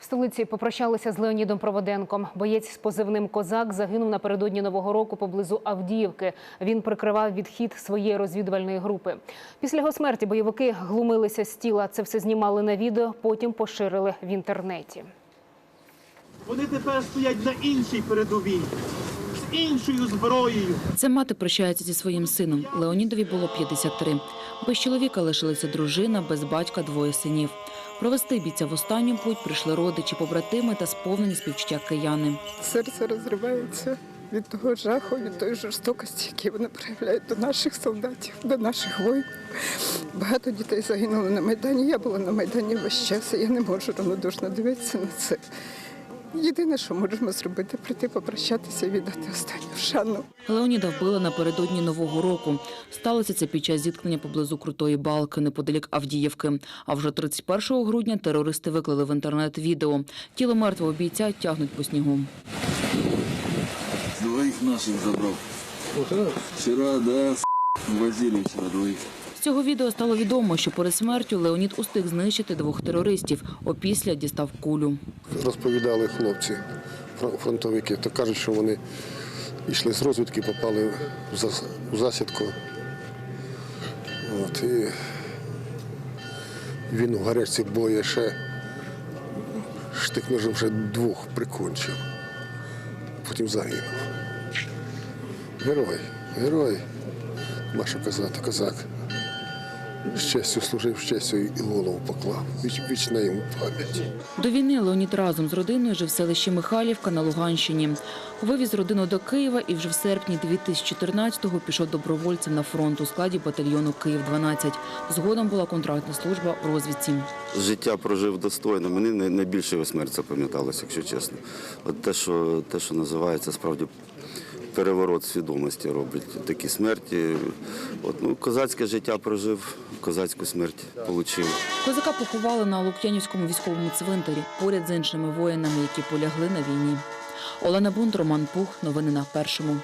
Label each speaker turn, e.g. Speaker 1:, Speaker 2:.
Speaker 1: В столиці попрощалися з Леонідом Проводенком. Боєць з позивним Козак загинув напередодні нового року поблизу Авдіївки. Він прикривав відхід своєї розвідувальної групи. Після його смерті бойовики глумилися з тіла. Це все знімали на відео, потім поширили в інтернеті.
Speaker 2: Вони тепер стоять на іншій передовій з іншою зброєю.
Speaker 3: Це мати прощається зі своїм сином. Леонідові було 53. Без чоловіка лишилася дружина, без батька двоє синів. Провести бійця в останню путь прийшли родичі, побратими та сповнені співчуття кияни.
Speaker 4: Серце розривається від того жаху, від тої жорстокості, які вони проявляють до наших солдатів, до наших воїнів. Багато дітей загинули на Майдані. Я була на Майдані весь час, і я не можу равнодушно дивитися на це. Єдине, що можемо зробити, прийти попрощатися і віддати останню шану.
Speaker 3: Леоніда вбили напередодні нового року. Сталося це під час зіткнення поблизу крутої балки неподалік Авдіївки. А вже 31 грудня терористи виклали в інтернет відео. Тіло мертвого бійця тягнуть по снігу.
Speaker 5: Двоих наших забрал. Вчера, да, возили вчера двоих.
Speaker 3: Цього відео стало відомо, що перед смертю Леонід устиг знищити двох терористів. Опісля дістав кулю.
Speaker 6: розповідали хлопці, фронтовики, то кажуть, що вони йшли з розвідки, попали в засідку. От, і він у гарячці бою ще штик-ножем вже двох прикончив. Потім загинув. Герой, герой. Маша казати, козак. З честю служив, з честю і голову поклав. Віч, вічна йому пам'ять.
Speaker 3: До війни Леонід разом з родиною жив в селищі Михайлівка на Луганщині. Вивіз родину до Києва і вже в серпні 2014-го пішов добровольцем на фронт у складі батальйону Київ-12. Згодом була контрактна служба в розвідці.
Speaker 5: Життя прожив достойно. Мені най- найбільше його смерть запам'яталася, якщо чесно. От те, що, те, що називається справді переворот свідомості роблять такі смерті. От, ну, козацьке життя прожив, козацьку смерть отримав.
Speaker 3: Козака поховали на Лук'янівському військовому цвинтарі поряд з іншими воїнами, які полягли на війні. Олена Бунт, Роман Пух. Новини на першому.